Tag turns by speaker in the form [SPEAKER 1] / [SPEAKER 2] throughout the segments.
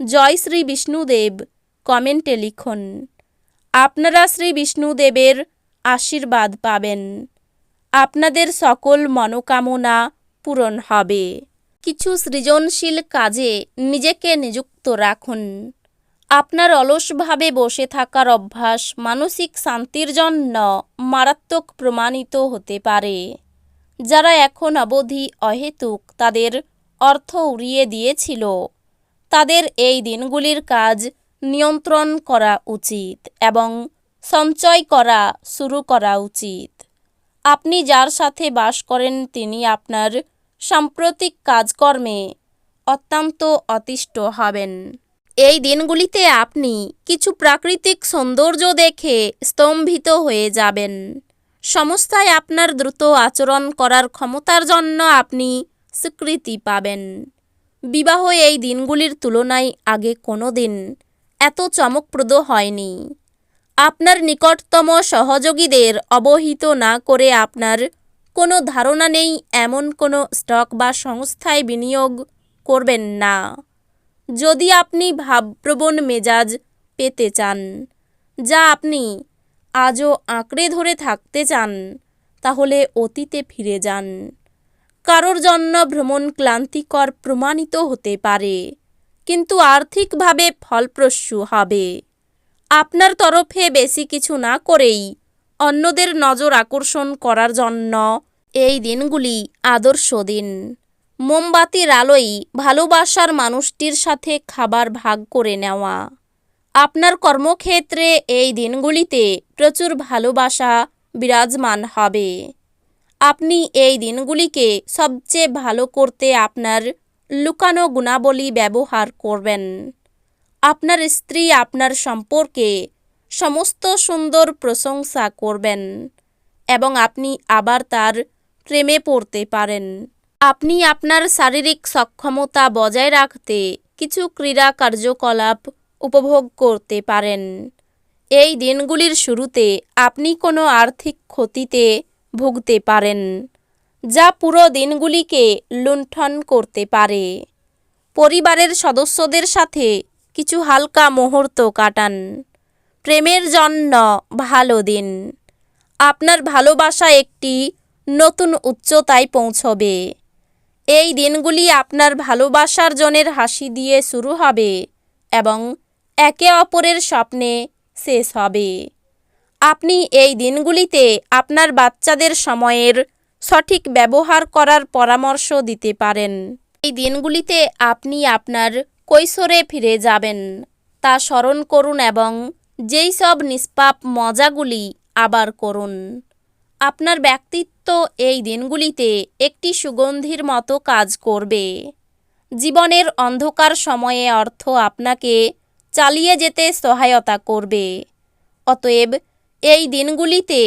[SPEAKER 1] জয় শ্রী বিষ্ণুদেব, কমেন্টে লিখুন। আপনারা শ্রী বিষ্ণুদেবের আশীর্বাদ পাবেন। আপনাদের সকল মনোকামনা পূরণ হবে। কিছু সৃজনশীল কাজে নিজেকে নিযুক্ত রাখুন। আপনার অলসভাবে বসে থাকার অভ্যাস মানসিক শান্তির জন্য মারাত্মক প্রমাণিত হতে পারে। যারা এখন অবধি অহেতুক তাদের অর্থ উড়িয়ে দিয়েছিল। তাদের এই দিনগুলির কাজ নিয়ন্ত্রণ করা উচিত এবং সঞ্চয় করা শুরু করা উচিত। আপনি যার সাথে বাস করেন তিনি আপনার সাম্প্রতিক কাজকর্মে অত্যন্ত অতিষ্ঠ হবেন। এই দিনগুলিতে আপনি কিছু প্রাকৃতিক সৌন্দর্য দেখে স্তম্ভিত হয়ে যাবেন। সংস্থায় আপনার দ্রুত আচরণ করার ক্ষমতার জন্য আপনি স্বীকৃতি পাবেন। বিবাহ এই দিনগুলির তুলনায় আগে কোনো দিন এত চমকপ্রদ হয়নি। আপনার নিকটতম সহযোগীদের অবহিত না করে আপনার কোনো ধারণা নেই এমন কোনো স্টক বা সংস্থায় বিনিয়োগ করবেন না। যদি আপনি ভাবপ্রবণ মেজাজ পেতে চান, যা আপনি আজও আঁকড়ে ধরে থাকতে চান, তাহলে অতীতে ফিরে যান। কারোর জন্য ভ্রমণ ক্লান্তিকর প্রমাণিত হতে পারে, কিন্তু আর্থিকভাবে ফলপ্রসূ হবে। আপনার তরফে বেশি কিছু না করেই অন্যদের নজর আকর্ষণ করার জন্য এই দিনগুলি আদর্শ দিন। মোমবাতির আলোই ভালোবাসার মানুষটির সাথে খাবার ভাগ করে নেওয়া। আপনার কর্মক্ষেত্রে এই দিনগুলিতে প্রচুর ভালোবাসা বিরাজমান হবে। আপনি এই দিনগুলিকে সবচেয়ে ভালো করতে আপনার লুকানো গুণাবলী ব্যবহার করবেন। আপনার স্ত্রী আপনার সম্পর্কে সমস্ত সুন্দর প্রশংসা করবেন এবং আপনি আবার তার প্রেমে পড়তে পারেন। আপনি আপনার শারীরিক সক্ষমতা বজায় রাখতে কিছু ক্রীড়া কার্যকলাপ উপভোগ করতে পারেন। এই দিনগুলির শুরুতে আপনি কোনো আর্থিক ক্ষতিতে ভুগতে পারেন, যা পুরো দিনগুলিকে লুণ্ঠন করতে পারে। পরিবারের সদস্যদের সাথে কিছু হালকা মুহূর্ত কাটান। প্রেমের জন্য ভালো দিন। আপনার ভালোবাসা একটি নতুন উচ্চতায় পৌঁছবে। এই দিনগুলি আপনার ভালোবাসার জনের হাসি দিয়ে শুরু হবে এবং একে অপরের স্বপ্নে শেষ হবে। আপনি এই দিনগুলিতে আপনার বাচ্চাদের সময়ের সঠিক ব্যবহার করার পরামর্শ দিতে পারেন। এই দিনগুলিতে আপনি আপনার কৈশোরে ফিরে যাবেন। তা স্মরণ করুন এবং যেই সব নিষ্পাপ মজাগুলি আবার করুন। আপনার ব্যক্তিত্ব এই দিনগুলিতে একটি সুগন্ধির মতো কাজ করবে। জীবনের অন্ধকার সময়ে অর্থ আপনাকে চালিয়ে যেতে সহায়তা করবে। অতএব এই দিনগুলিতে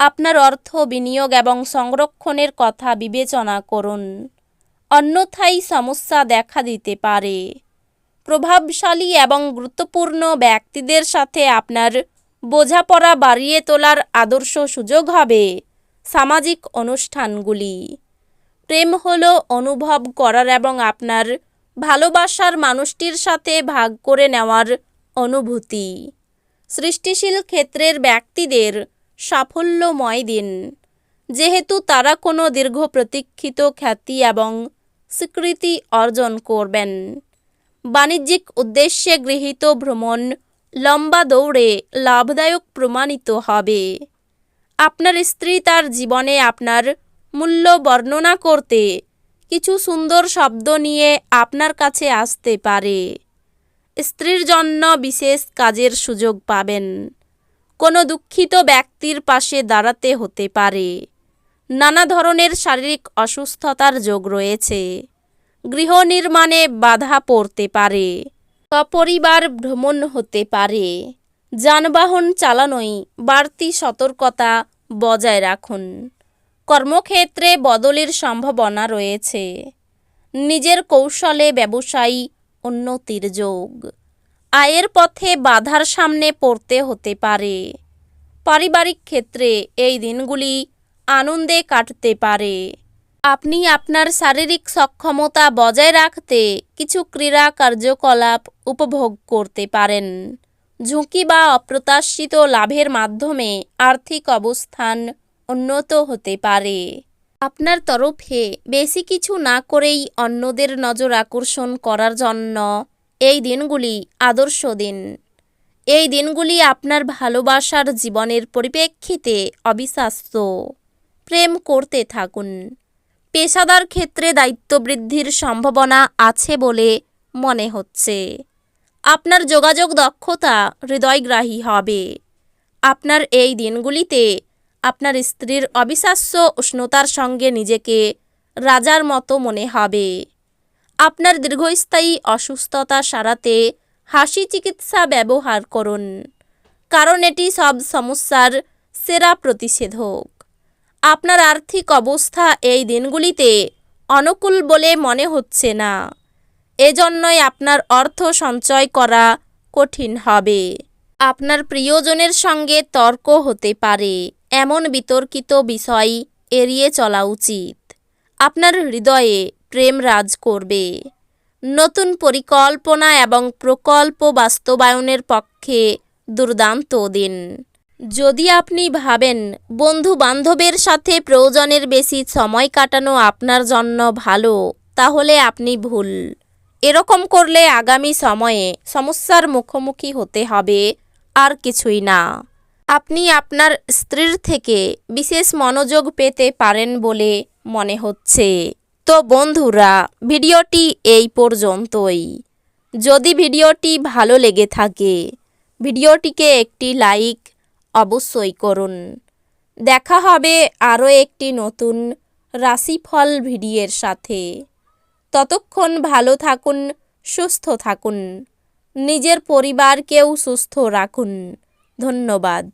[SPEAKER 1] আপনার অর্থ বিনিয়োগ এবং সংরক্ষণের কথা বিবেচনা করুন। অন্যথায় সমস্যা দেখা দিতে পারে। প্রভাবশালী এবং গুরুত্বপূর্ণ ব্যক্তিদের সাথে আপনার বোঝাপড়া বাড়িয়ে তোলার আদর্শ সুযোগ হবে সামাজিক অনুষ্ঠানগুলি। প্রেম হল অনুভব করার এবং আপনার ভালোবাসার মানুষটির সাথে ভাগ করে নেওয়ার অনুভূতি। সৃষ্টিশীল ক্ষেত্রের ব্যক্তিদের সাফল্যময় দিন। যেহেতু তারা কোনো দীর্ঘ প্রতীক্ষিত খ্যাতি এবং স্বীকৃতি অর্জন করবেন। বাণিজ্যিক উদ্দেশ্যে গৃহীত ভ্রমণ লম্বা দৌড়ে লাভদায়ক প্রমাণিত হবে। আপনার স্ত্রী তার জীবনে আপনার মূল্য বর্ণনা করতে কিছু সুন্দর শব্দ নিয়ে আপনার কাছে আসতে পারে। স্ত্রীর জন্য বিশেষ কাজের সুযোগ পাবেন। কোনো দুঃখিত ব্যক্তির পাশে দাঁড়াতে হতে পারে। নানা ধরনের শারীরিক অসুস্থতার যোগ রয়েছে। গৃহ নির্মাণে বাধা পড়তে পারে। সপরিবার ভ্রমণ হতে পারে। যানবাহন চালানোয় বাড়তি সতর্কতা বজায় রাখুন। কর্মক্ষেত্রে বদলের সম্ভাবনা রয়েছে। নিজের কৌশলে ব্যবসায়ী উন্নতির যোগ আয়ের পথে বাধার সামনে পড়তে হতে পারে। পারিবারিক ক্ষেত্রে এই দিনগুলি আনন্দে কাটতে পারে। আপনি আপনার শারীরিক সক্ষমতা বজায় রাখতে কিছু ক্রীড়া কার্যকলাপ উপভোগ করতে পারেন। ঝুঁকি বা অপ্রত্যাশিত লাভের মাধ্যমে আর্থিক অবস্থান উন্নত হতে পারে। আপনার তরফে বেশি কিছু না করেই অন্যদের নজর আকর্ষণ করার জন্য এই দিনগুলি আদর্শ দিন। এই দিনগুলি আপনার ভালোবাসার জীবনের পরিপ্রেক্ষিতে অবিশ্বাস্য। প্রেম করতে থাকুন। পেশাদার ক্ষেত্রে দায়িত্ব বৃদ্ধির সম্ভাবনা আছে বলে মনে হচ্ছে। আপনার যোগাযোগ দক্ষতা হৃদয়গ্রাহী হবে। আপনার এই দিনগুলিতে আপনার স্ত্রীর অবিশ্বাস্য উষ্ণতার সঙ্গে নিজেকে রাজার মতো মনে হবে। আপনার দীর্ঘস্থায়ী অসুস্থতা সারাতে হাসি চিকিৎসা ব্যবহার করুন, কারণ এটি সব সমস্যার সেরা প্রতিষেধক। আপনার আর্থিক অবস্থা এই দিনগুলিতে অনুকূল বলে মনে হচ্ছে না। এজন্যই আপনার অর্থ সঞ্চয় করা কঠিন হবে। আপনার প্রিয়জনের সঙ্গে তর্ক হতে পারে। এমন বিতর্কিত বিষয় এড়িয়ে চলা উচিত। আপনার হৃদয়ে প্রেম রাজ করবে। নতুন পরিকল্পনা এবং প্রকল্প বাস্তবায়নের পক্ষে দুর্দান্ত দিন। যদি আপনি ভাবেন বন্ধু বান্ধবের সাথে প্রয়োজনের বেশি সময় কাটানো আপনার জন্য ভালো, তাহলে আপনি ভুল। এরকম করলে আগামী সময়ে সমস্যার মুখোমুখি হতে হবে, আর কিছুই না। আপনি আপনার স্ত্রীর থেকে বিশেষ মনোযোগ পেতে পারেন বলে মনে হচ্ছে। তো বন্ধুরা, ভিডিওটি এই পর্যন্তই। যদি ভিডিওটি ভালো লেগে থাকে, ভিডিওটিকে একটি লাইক অবশ্যই করুন। দেখা হবে আরও একটি নতুন রাশিফল ভিডিওর সাথে। ততক্ষণ ভালো থাকুন, সুস্থ থাকুন, নিজের পরিবারকেও সুস্থ রাখুন। ধন্যবাদ।